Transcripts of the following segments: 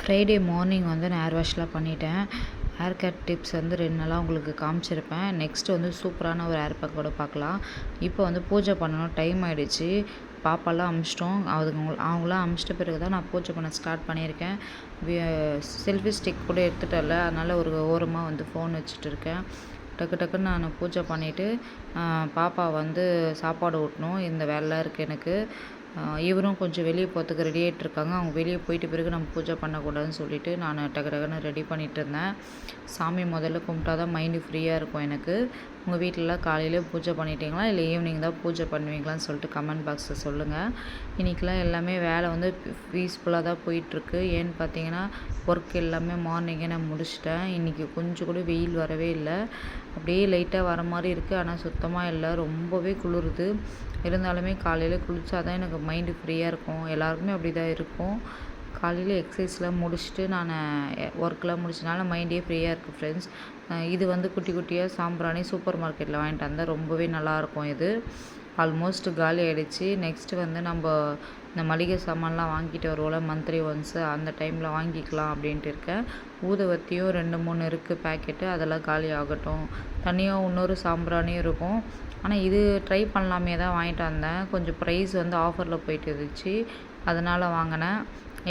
Friday morning வந்து நான் hair வாஷ்லாம் பண்ணிட்டேன். ஹேர் கட் டிப்ஸ் வந்து ரெண்டு நாளாக உங்களுக்கு காமிச்சிருப்பேன். நெக்ஸ்ட்டு வந்து சூப்பரான ஒரு ஹேர் பேக்கோட பார்க்கலாம். இப்போ வந்து பூஜை பண்ணணும். டைம் ஆகிடுச்சு பாப்பாலாம் அமிச்சிட்டோம். அதுக்கு அவங்க அவங்களாம் அமிச்சிட்ட பிறகு தான் நான் பூஜை பண்ண ஸ்டார்ட் பண்ணியிருக்கேன். செல்ஃபி ஸ்டிக் கூட எடுத்துட்டல அதனால் ஒரு ஓரமாக வந்து ஃபோன் வச்சுட்டு இருக்கேன். டக்கு டக்குன்னு நான் பூஜை பண்ணிவிட்டு பாப்பா வந்து சாப்பாடு ஊட்டணும். இந்த வேலைலாம் இருக்குது எனக்கு. இவரும் கொஞ்சம் வெளியே போகிறதுக்கு ரெடி ஆகிட்டு இருக்காங்க. அவங்க வெளியே போயிட்டு பிறகு நம்ம பூஜை பண்ணக்கூடாதுன்னு சொல்லிட்டு நான் டக்கு டக்குன்னு ரெடி பண்ணிகிட்டு இருந்தேன். சாமி முதல்ல கும்பிட்டா தான் மைண்டு ஃப்ரீயாக இருக்கும் எனக்கு. உங்கள் வீட்டிலலாம் காலையிலே பூஜை பண்ணிட்டீங்களா? இல்லை ஈவினிங் தான் பூஜை பண்ணுவீங்களான்னு சொல்லிட்டு கமெண்ட் பாக்ஸில் சொல்லுங்கள் இன்றைக்கெலாம் எல்லாமே வேலை வந்து பீஸ்ஃபுல்லாக தான் போயிட்டுருக்கு. ஏன்னு பார்த்தீங்கன்னா ஒர்க் எல்லாமே மார்னிங்கே நான் முடிச்சிட்டேன். இன்றைக்கி கொஞ்சம் கூட வெயில் வரவே இல்லை. அப்படியே லைட்டாக வர மாதிரி இருக்குது ஆனால் சுத்தமாக இல்லை. ரொம்பவே குளிருது. இருந்தாலுமே காலையில் குளித்தா தான் எனக்கு மைண்டு ஃப்ரீயாக இருக்கும். எல்லாருக்குமே அப்படி தான் இருக்கும். காலையில் எக்ஸசைஸ்லாம் முடிச்சுட்டு நான் ஒர்க்லாம் முடிச்சனால மைண்டே ஃப்ரீயாக இருக்குது ஃப்ரெண்ட்ஸ் இது வந்து குட்டி குட்டியாக சாம்பிராணி சூப்பர் மார்க்கெட்டில் வாங்கிட்டு வந்தால் ரொம்பவே நல்லாயிருக்கும் இது. ஆல்மோஸ்ட் காலி ஆகிடுச்சு நெக்ஸ்ட்டு வந்து நம்ம இந்த மளிகை சாமான்லாம் வாங்கிட்டு வருவோம்ல மந்த்லி ஒன்ஸு அந்த டைமில் வாங்கிக்கலாம் அப்படின்ட்டு இருக்கேன். ஊதுவத்தியும் ரெண்டு மூணு இருக்குது பேக்கெட்டு அதெல்லாம் காலி ஆகட்டும். தனியாக இன்னொரு சாம்பிராணியும் இருக்கும். ஆனால் இது ட்ரை பண்ணலாமே தான் வாங்கிட்டு வந்தேன். கொஞ்சம் ப்ரைஸ் வந்து ஆஃபரில் போயிட்டு இருந்துச்சு. அதனால் வாங்கினேன்.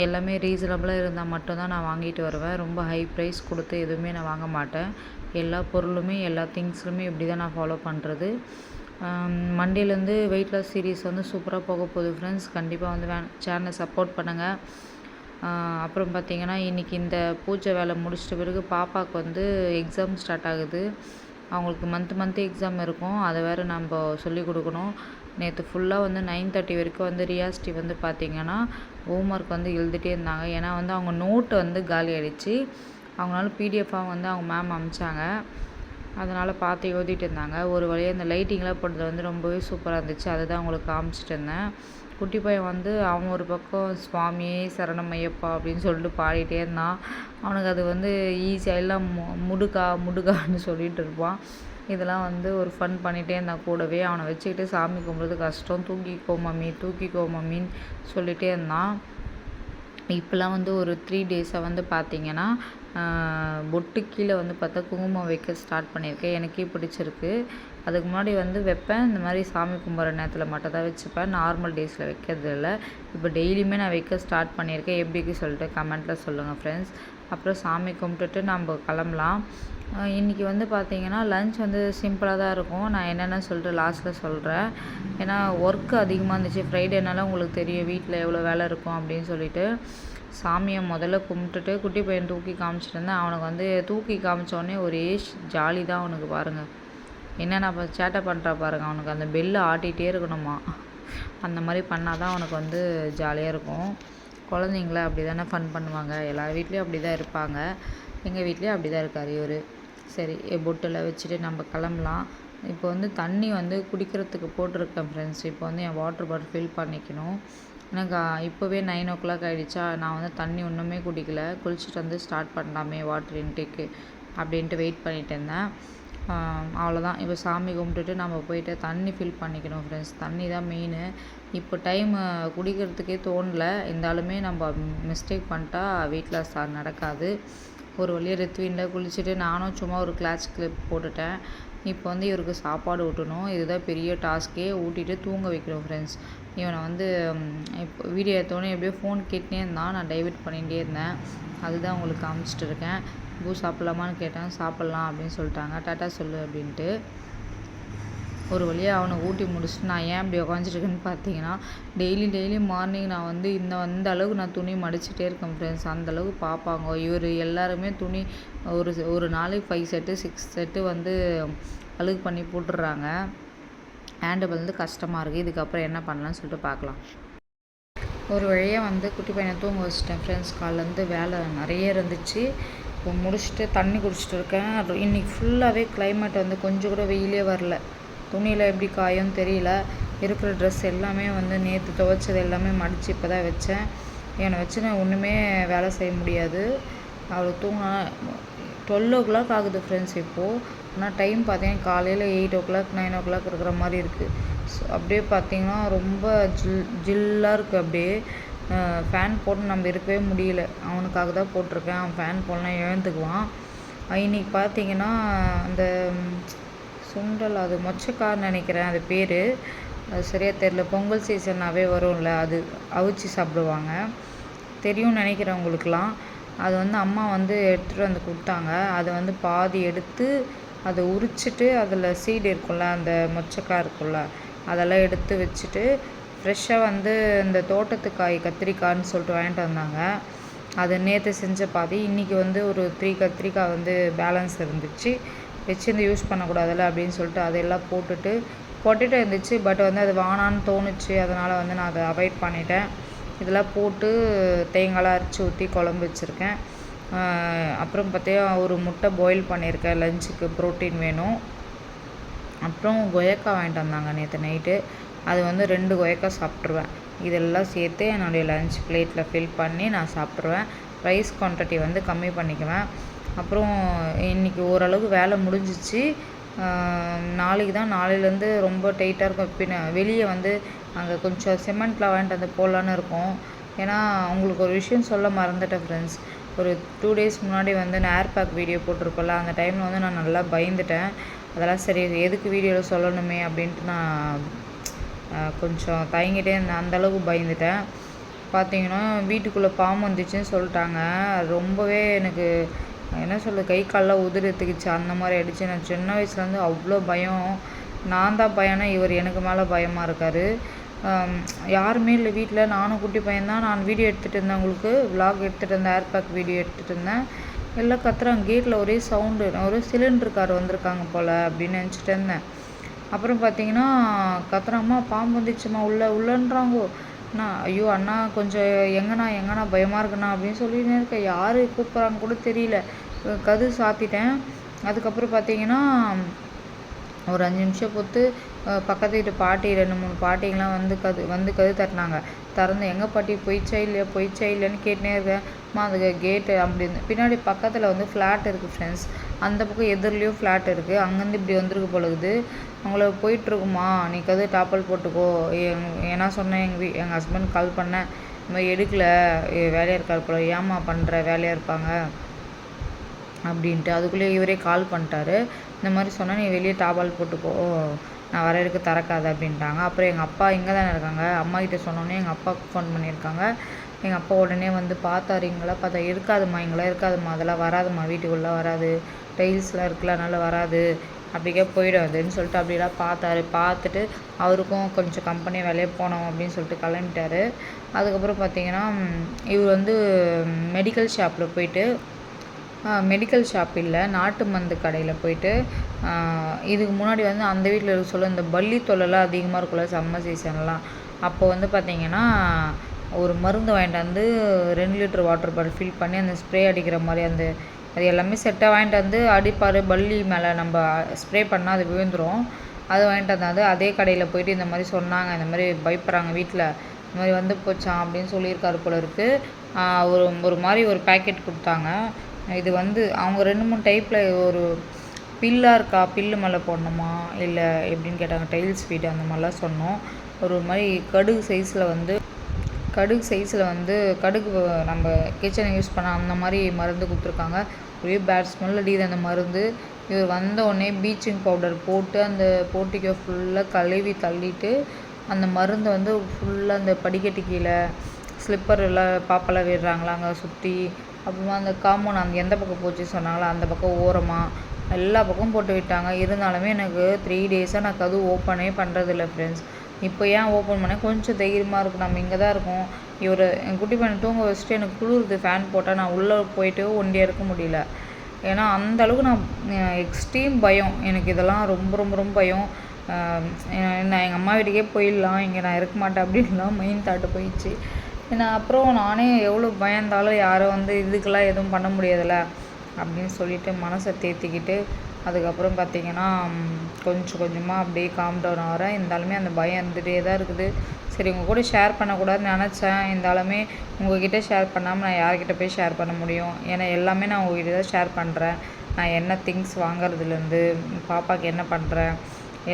எல்லாமே ரீசனபிளாக இருந்தால் மட்டும்தான் நான் வாங்கிட்டு வருவேன். ரொம்ப ஹை ப்ரைஸ் கொடுத்து எதுவுமே நான் வாங்க மாட்டேன். எல்லா பொருளுமே எல்லா திங்ஸ்லுமே இப்படி தான் நான் ஃபாலோ பண்ணுறது மண்டேலேருந்து வெயிட் லாஸ் சீரீஸ் வந்து சூப்பராக போக போகுது ஃப்ரெண்ட்ஸ் கண்டிப்பாக வந்து வே சேனலை சப்போர்ட் பண்ணுங்கள் அப்புறம் பார்த்திங்கன்னா இன்றைக்கி இந்த பூஜை வேலை முடிச்சிட்ட பிறகு பாப்பாவுக்கு வந்து எக்ஸாம் ஸ்டார்ட் ஆகுது. அவங்களுக்கு மந்த் மந்த்து எக்ஸாம் இருக்கும். அதை வேறு நம்ம சொல்லிக் கொடுக்கணும். நேற்று ஃபுல்லாக வந்து நைன் தேர்ட்டி வரைக்கும் வந்து ரியாஸ்டி வந்து பார்த்திங்கன்னா ஹோம் ஒர்க் வந்து எழுதிட்டே இருந்தாங்க. ஏன்னா வந்து அவங்க நோட்டு வந்து காலி ஆகிடுச்சு அவங்களால பிடிஎஃபாக வந்து அவங்க மேம் அமிச்சாங்க. அதனால் பார்த்து எழுதிட்டு இருந்தாங்க. ஒரு வழியாக இந்த லைட்டிங்லாம் போட்டது வந்து ரொம்பவே சூப்பராக இருந்துச்சு. அதை தான் உங்களுக்கு காமிச்சிட்டு இருந்தேன். குட்டி பையன் வந்து அவன் ஒரு பக்கம் சுவாமியே சரணமையப்பா அப்படின்னு சொல்லிட்டு பாடிட்டே இருந்தான். அவனுக்கு அது வந்து ஈஸியாக எல்லாம் மு முடுக்கா முடுக்கான்னு சொல்லிகிட்டு இருப்பான். இதெல்லாம் வந்து ஒரு ஃபன் பண்ணிகிட்டே இருந்தான் கூடவே அவனை வச்சுக்கிட்டு சாமி கும்பிட்றது கஷ்டம். தூக்கிக்கோ மம்மி தூக்கிக்கோ மம்மின்னு சொல்லிகிட்டே இருந்தான். இப்போலாம் வந்து ஒரு த்ரீ டேஸாக வந்து பார்த்திங்கன்னா பொட்டு கீழே வந்து பார்த்தா குங்குமம் வைக்க ஸ்டார்ட் பண்ணியிருக்கேன். எனக்கே பிடிச்சிருக்கு. அதுக்கு முன்னாடி வந்து வைப்பேன். இந்த மாதிரி சாமி கும்பிட்ற நேரத்தில் மட்டும் தான் வச்சுப்பேன். நார்மல் டேஸில் வைக்கிறது இல்லை. இப்போ டெய்லியுமே நான் வைக்க ஸ்டார்ட் பண்ணியிருக்கேன். எப்படிக்கு சொல்லிட்டு கமெண்ட்டில் சொல்லுங்கள் ஃப்ரெண்ட்ஸ் அப்புறம் சாமி கும்பிட்டுட்டு நம்ம கிளம்பலாம். இன்றைக்கி வந்து பார்த்திங்கன்னா லன்ச் வந்து சிம்பிளாக தான் இருக்கும். நான் என்னென்ன சொல்லிட்டு லாஸ்ட்டில் சொல்கிறேன் ஏன்னா ஒர்க்கு அதிகமாக இருந்துச்சு. ஃப்ரைடேனால உங்களுக்கு தெரியும் வீட்டில் எவ்வளோ வேலை இருக்கும் அப்படின்னு சொல்லிட்டு. சாமியை முதல்ல கும்பிட்டுட்டு குட்டி பையன் தூக்கி காமிச்சிட்டு இருந்தேன். அவனுக்கு வந்து தூக்கி காமிச்சோடனே ஒரே ஜாலி தான் அவனுக்கு பாருங்கள் என்னென்ன இப்போ சேட்டை பண்ணுறா பாருங்கள் அவனுக்கு அந்த பெல்லு ஆட்டிகிட்டே இருக்கணுமா? அந்த மாதிரி பண்ணால் தான் அவனுக்கு வந்து ஜாலியாக இருக்கும். குழந்தைங்கள அப்படி தானே ஃபன் பண்ணுவாங்க. எல்லா வீட்லேயும் அப்படி தான் இருப்பாங்க. எங்கள் வீட்லேயும் அப்படி தான் இருக்கார் இவர். சரி பொட்டெல்லாம் வச்சுட்டு நம்ம கிளம்பலாம். இப்போ வந்து தண்ணி வந்து குடிக்கிறதுக்கு போட்டிருக்கேன் ஃப்ரெண்ட்ஸ் இப்போ வந்து என் வாட்டர் பாட்டில் ஃபில் பண்ணிக்கணும். எனக்கு இப்போவே நைன் ஓ கிளாக் ஆகிடுச்சா நான் வந்து தண்ணி ஒன்றுமே குடிக்கல. குளிச்சுட்டு வந்து ஸ்டார்ட் பண்ணலாமே வாட்டர் இன்டேக்கு அப்படின்ட்டு வெயிட் பண்ணிட்டு இருந்தேன். அவ்வளோதான் இப்போ சாமி கும்பிட்டுட்டு நம்ம போயிட்டு தண்ணி ஃபில் பண்ணிக்கணும் ஃப்ரெண்ட்ஸ் தண்ணி தான் மெயின் இப்போ டைம் குடிக்கிறதுக்கே தோணல. இருந்தாலுமே நம்ம மிஸ்டேக் பண்ணிட்டா வெயிட் லாஸ் நடக்காது. ஒரு வழியாக ரித்வினில் குளிச்சுட்டு நானும் சும்மா ஒரு கிளாஸ் கிளிப் போட்டுட்டேன். இப்போ வந்து இவருக்கு சாப்பாடு ஊட்டணும். இதுதான் பெரிய டாஸ்க்கே ஊட்டிட்டு தூங்க வைக்கணும் ஃப்ரெண்ட்ஸ் இவனை வந்து இப்போ வீடியோ எடுத்தோடனே எப்படியோ ஃபோன் கேட்டுனே இருந்தான். நான் டைவெர்ட் பண்ணிகிட்டே இருந்தேன். அதுதான் உங்களுக்கு காமிச்சிட்டு இருக்கேன். பூ சாப்பிட்லாமான்னு கேட்டேன். சாப்பிட்லாம் அப்படின்னு சொல்லிட்டாங்க. டாட்டா சொல்லு அப்படின்ட்டு. ஒரு வழியாக அவனை ஊட்டி முடிச்சுட்டு நான் ஏன் இப்படி உக்காந்துருக்கேன்னு பார்த்தீங்கன்னா டெய்லி டெய்லி மார்னிங் நான் வந்து இந்த அந்த அளவுக்கு நான் துணி மடிச்சுட்டே இருக்கேன் ஃப்ரெண்ட்ஸ் அந்தளவுக்கு பார்ப்பாங்க. இவர் எல்லாருமே துணி ஒரு ஒரு நாளைக்கு ஃபைவ் செட்டு சிக்ஸ் செட்டு வந்து அழுகு பண்ணி போட்டுடுறாங்க. ஹேண்டபிள் வந்து கஷ்டமாக இருக்குது இதுக்கப்புறம் என்ன பண்ணலான்னு சொல்லிட்டு பார்க்கலாம். ஒரு வழியாக வந்து குட்டி பையனை தூங்க வச்சிட்டேன் ஃப்ரெண்ட்ஸ் காலேருந்து வேலை நிறைய இருந்துச்சு. இப்போ முடிச்சுட்டு தண்ணி குடிச்சிட்டு இருக்கேன். இன்றைக்கி ஃபுல்லாகவே கிளைமேட் வந்து கொஞ்சம் கூட வெயிலே வரல. துணியில் எப்படி காயும் தெரியல. இருக்கிற ட்ரெஸ் எல்லாமே வந்து நேற்று துவைச்சது எல்லாமே மடித்து இப்போ தான் வச்சேன். என்னை வச்சு நான் ஒன்றுமே வேலை செய்ய முடியாது. அவ்வளோ தூங்கினா டுவெல் ஓ கிளாக் ஆகுது ஃப்ரெண்ட்ஸ் இப்போது ஆனால் டைம் பார்த்தீங்கன்னா காலையில் eight o'clock nine o'clock இருக்கிற மாதிரி இருக்குது ஸோ அப்படியே பார்த்தீங்கன்னா ரொம்ப ஜில் ஜில்லாக இருக்குது அப்படியே. ஃபேன் போட்டு நம்ம இருக்கவே முடியல. அவனுக்காக தான் போட்டிருக்கேன். அவன் ஃபேன் போடலாம் எழுந்துக்குவான் இன்னைக்கு பார்த்தீங்கன்னா அந்த சுண்டல் அது மொச்சக்கான்னு நினைக்கிறேன் அது பேர். அது சரியாக தெரில பொங்கல் சீசன்னாவே வரும்ல அது அவிச்சு சாப்பிடுவாங்க. தெரியும்னு நினைக்கிறேன் உங்களுக்குலாம் அது வந்து அம்மா வந்து எடுத்துகிட்டு வந்து கொடுத்தாங்க. அதை வந்து பாதி எடுத்து அதை உரிச்சிட்டு அதில் சீடு இருக்கும்ல அந்த மொச்சக்காய் இருக்கும்ல அதெல்லாம் எடுத்து வச்சுட்டு ஃப்ரெஷ்ஷாக வந்து இந்த தோட்டத்துக்காய் கத்திரிக்காய்ன்னு சொல்லிட்டு வாங்கிட்டு வந்தாங்க. அது நேற்று செஞ்ச பாதி இன்றைக்கி வந்து ஒரு த்ரீ கத்திரிக்காய் வந்து பேலன்ஸ் இருந்துச்சு. வச்சிருந்து யூஸ் பண்ணக்கூடாதுல்ல அப்படின்னு சொல்லிட்டு அதையெல்லாம் போட்டுட்டு பொட்டேட்டோ இருந்துச்சு. பட் வந்து அது வானான்னு தோணுச்சு. அதனால் வந்து நான் அதை அவாய்ட் பண்ணிட்டேன். இதெல்லாம் போட்டு தேங்காய்லாம் அரைச்சி ஊற்றி குழம்பு வச்சுருக்கேன். அப்புறம் பார்த்தீங்கன்னா ஒரு முட்டை பாயில் பண்ணியிருக்கேன். லஞ்சுக்கு ப்ரோட்டீன் வேணும். அப்புறம் கொயக்கா வாங்கிட்டு வந்தாங்க நேற்று நைட்டு. அது வந்து ரெண்டு கொயக்கா சாப்பிட்ருவேன் இதெல்லாம் சேர்த்து என்னுடைய லஞ்ச் பிளேட்டில் ஃபில் பண்ணி நான் சாப்பிட்ருவேன் ரைஸ் குவான்டிட்டி வந்து கம்மி பண்ணிக்குவேன். அப்புறம் இன்றைக்கி ஓரளவுக்கு வேலை முடிஞ்சிச்சு. நாளைக்கு தான் நாளையிலேருந்து ரொம்ப டைட்டாக இருக்கும். பின்ன வெளியே வந்து அங்கே கொஞ்சம் சிமெண்ட்லாம் வாங்கிட்டு வந்து போடலான்னு இருக்கோம். ஏன்னா உங்களுக்கு ஒரு விஷயம் சொல்ல மறந்துட்டேன் ஃப்ரெண்ட்ஸ் ஒரு டூ டேஸ் முன்னாடி வந்து நான் ஏர்பேக் வீடியோ போட்டிருப்பல அந்த டைமில் வந்து நான் நல்லா பயந்துட்டேன். அதெல்லாம் சரி எதுக்கு வீடியோவில் சொல்லணுமே அப்படின்ட்டு நான் கொஞ்சம் தயங்கிட்டே இருந்தேன். அந்த அளவுக்கு பயந்துட்டேன். பார்த்தீங்கன்னா வீட்டுக்குள்ளே பாம்பு வந்துச்சுன்னு சொல்லிட்டாங்க. ரொம்பவே எனக்கு என்ன சொல்ல கை காலில் உதிரி எடுத்துக்கிச்சு. அந்த மாதிரி ஆயிடுச்சு. நான் சின்ன வயசுலேருந்து அவ்வளோ பயம். நான் தான் பயம்னா இவர் எனக்கு மேலே பயமாக இருக்கார். யாருமே இல்லை வீட்டில் நானும் குட்டி பையன்தான். நான் வீடியோ எடுத்துகிட்டு இருந்தேன் உங்களுக்கு. Vlog எடுத்துகிட்டு இருந்தேன். ஏர் பேக் வீடியோ எடுத்துகிட்டு இருந்தேன். எல்லாம் கத்துறாங்க கேட்டில் ஒரே சவுண்டு ஒரு சிலிண்டர் கார் வந்திருக்காங்க போல் அப்படின்னு நினச்சிட்டு இருந்தேன். அப்புறம் பார்த்தீங்கன்னா கத்துறாம்மா பாம்பு வந்துச்சுமா உள்ளே உள்ளன்றாங்கோ. அண்ணா ஐயோ அண்ணா கொஞ்சம் எங்கண்ணா எங்கண்ணா பயமாக இருக்குண்ணா அப்படின்னு சொல்லினே இருக்கேன் யார் கூப்பிட்றாங்க கூட தெரியல. கது சாத்திட்டேன். அதுக்கப்புறம் பார்த்தீங்கன்னா ஒரு அஞ்சு நிமிஷம் பொறுத்து பக்கத்து வீட்டு பாட்டி ரெண்டு மூணு பாட்டிங்கெலாம் வந்து கது வந்து கது தட்டினாங்க. திறந்து எங்கள் பாட்டி போயிச்சா இல்லையா? போயிச்சா இல்லைன்னு கேட்டுனே இருக்கேன். அம்மா அது கேட்டு அப்படி பின்னாடி பக்கத்தில் வந்து ஃப்ளாட் இருக்குது ஃப்ரெண்ட்ஸ் அந்த பக்கம் எதிர்லேயும் ஃப்ளாட் இருக்குது அங்கேருந்து இப்படி வந்திருக்கு பொழுது அவங்கள போயிட்டுருக்குமா? நீ கது டாப்பல் போட்டுக்கோ. எங் ஏன்னா சொன்னேன் எங்கள் வீ எங்கள் ஹஸ்பண்ட் கால் பண்ணேன் இந்த மாதிரி எடுக்கலை. வேலையாக இருக்கார் போல. ஏம்மா பண்ணுற வேலையாக இருப்பாங்க. அப்படின்ட்டு. அதுக்குள்ளேயே இவரே கால் பண்ணிட்டாரு. இந்த மாதிரி சொன்னால் நீ வெளியே டாபால் போட்டுக்கோ. நான் வர வரைக்கும் அப்படின்ட்டாங்க. அப்புறம் எங்கள் அப்பா இங்கே தானே இருக்காங்க. அம்மா கிட்ட சொன்னோன்னே எங்கள் அப்பாவுக்கு ஃபோன் பண்ணியிருக்காங்க. எங்கள் அப்பா உடனே வந்து பார்த்தாரு இங்கெல்லாம் பார்த்தா இருக்காதும்மா இங்கெல்லாம் இருக்காதும்மா அதெல்லாம் வராதும்மா வீட்டுக்குள்ளே வராது டைல்ஸ்லாம் இருக்குல்ல அதனால் வராது அப்படிக்கே போயிடும் அதுன்னு சொல்லிட்டு அப்படிலாம் பார்த்தாரு. பார்த்துட்டு அவருக்கும் கொஞ்சம் கம்பெனி வேலையே போனோம் அப்படின்னு சொல்லிட்டு கிளம்பிட்டாரு. அதுக்கப்புறம் பார்த்தீங்கன்னா இவர் வந்து மெடிக்கல் ஷாப்பில் போயிட்டு மெடிக்கல் ஷாப் இல்லை. நாட்டு மருந்து கடையில் போயிட்டு இதுக்கு முன்னாடி வந்து அந்த வீட்டில் இருக்க சொல்ல இந்த பல்லி தொல்லைலாம் அதிகமாக இருக்கும்ல சம்மர் சீசன்லாம் அப்போ வந்து பார்த்திங்கன்னா ஒரு மருந்து வாங்கிட்டு வந்து ரெண்டு லிட்டர் வாட்டர் பாட்டில் ஃபில் பண்ணி அந்த ஸ்ப்ரே அடிக்கிற மாதிரி அந்த அது எல்லாமே செட்டாக வாங்கிட்டு வந்து அடிப்பார் பல்லி மேலே நம்ம ஸ்ப்ரே பண்ணால் அது விழுந்துரும். அது வாங்கிட்டு வந்தாது அதே கடையில் போயிட்டு இந்த மாதிரி சொன்னாங்க. இந்த மாதிரி பயப்படுறாங்க வீட்டில் இந்த மாதிரி வந்து போச்சான் அப்படின்னு சொல்லியிருக்காரு போல இருக்குது ஒரு ஒரு மாதிரி ஒரு பேக்கெட் கொடுத்தாங்க. இது வந்து அவங்க ரெண்டு மூணு டைப்பில் ஒரு பில்லாக இருக்கா பில்லு மேலே போடணுமா? இல்லை எப்படின்னு கேட்டாங்க டைல்ஸ் வீடு அந்த மாதிரிலாம் சொன்னோம். ஒரு மாதிரி கடுகு சைஸில் வந்து கடுகு சைஸில் வந்து கடுகு நம்ம கிச்சனை யூஸ் பண்ண அந்த மாதிரி மருந்து கொடுத்துருக்காங்க. ஒரே பேட் ஸ்மெல் அடிக்குது அந்த மருந்து. இவர் வந்த உடனே ப்ளீச்சிங் பவுடர் போட்டு அந்த போட்டிக்கோ ஃபுல்லாக கழுவி தள்ளிட்டு அந்த மருந்தை வந்து ஃபுல்லாக அந்த படிக்கட்டு கீழே ஸ்லிப்பர் எல்லாம் பாப்பெல்லாம் விடுறாங்களா அங்கே சுற்றி அப்புறமா அந்த காம்பவுண்ட் அந்த எந்த பக்கம் போச்சு சொன்னாங்களோ? அந்த பக்கம் ஓரமாக எல்லா பக்கமும் போட்டு விட்டாங்க. இருந்தாலுமே எனக்கு த்ரீ டேஸாக நான் கதவு ஓப்பனே பண்ணுறதில்ல ஃப்ரெண்ட்ஸ் இப்போ ஏன் ஓப்பன் பண்ணேன்? கொஞ்சம் தைரியமாக இருக்கும். நம்ம இங்கே தான் இருக்கோம். இவர் என் குட்டி பையனை தூங்க வச்சுட்டு எனக்கு குளிருது ஃபேன் போட்டால் நான் உள்ளே போயிட்டு ஒண்டியாக இருக்க முடியல. ஏன்னா அந்த அளவுக்கு நான் எக்ஸ்ட்ரீம் பயம். எனக்கு இதெல்லாம் ரொம்ப ரொம்ப ரொம்ப பயம். நான் எங்கள் அம்மா வீட்டுக்கே போயிடலாம். இங்கே நான் இருக்க மாட்டேன் அப்படின்லாம் மெயின் தாட்டு போயிடுச்சு. ஏன்னா அப்புறம் நானே எவ்வளோ பயந்தாலும் யாரும் வந்து இதுக்கெல்லாம் எதுவும் பண்ண முடியாதுல்ல? அப்படின்னு சொல்லிட்டு மனசை தேத்திக்கிட்டு அதுக்கப்புறம் பார்த்தீங்கன்னா கொஞ்சம் கொஞ்சமாக அப்படியே காம் டவுன் ஆகிறேன். இருந்தாலுமே அந்த பயம் இருந்துகிட்டே தான் இருக்குது. சரி உங்கள் கூட ஷேர் பண்ணக்கூடாதுன்னு நினச்சேன். இருந்தாலுமே உங்ககிட்ட ஷேர் பண்ணாமல் நான் யார்கிட்ட போய் ஷேர் பண்ண முடியும்? ஏன்னா எல்லாமே நான் உங்ககிட்ட தான் ஷேர் பண்ணுறேன் நான் என்ன திங்ஸ் வாங்குறதுலேருந்து பாப்பாவுக்கு என்ன பண்ணுறேன்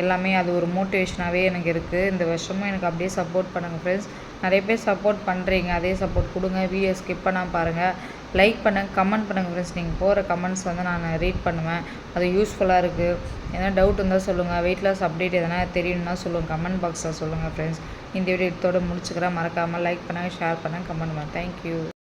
எல்லாமே அது ஒரு மோட்டிவேஷனாகவே எனக்கு இருக்குது இந்த வருஷமும் எனக்கு அப்படியே சப்போர்ட் பண்ணுங்கள் ஃப்ரெண்ட்ஸ் நிறைய பேர் சப்போர்ட் பண்ணுறீங்க அதே சப்போர்ட் கொடுங்க. வீடியோ ஸ்கிப் பண்ணால் பாருங்கள் லைக் பண்ணுங்கள் கமெண்ட் பண்ணுங்கள் ஃப்ரெண்ட்ஸ் நீங்கள் போகிற கமெண்ட்ஸ் வந்து நான் ரீட் பண்ணுவேன். அது யூஸ்ஃபுல்லாக இருக்குது எதனா டவுட் இருந்தால் சொல்லுங்கள் வெயிட் லாஸ் அப்டேட் எதனா தெரியணும்னா சொல்லுங்கள் கமெண்ட் பாக்ஸில் சொல்லுங்கள் ஃப்ரெண்ட்ஸ் இந்த வீடியோ இதோட முடிச்சுக்கிறேன். மறக்காமல் லைக் பண்ணுங்கள் ஷேர் பண்ணுங்கள் கமெண்ட் பண்ணுங்கள் தேங்க்யூ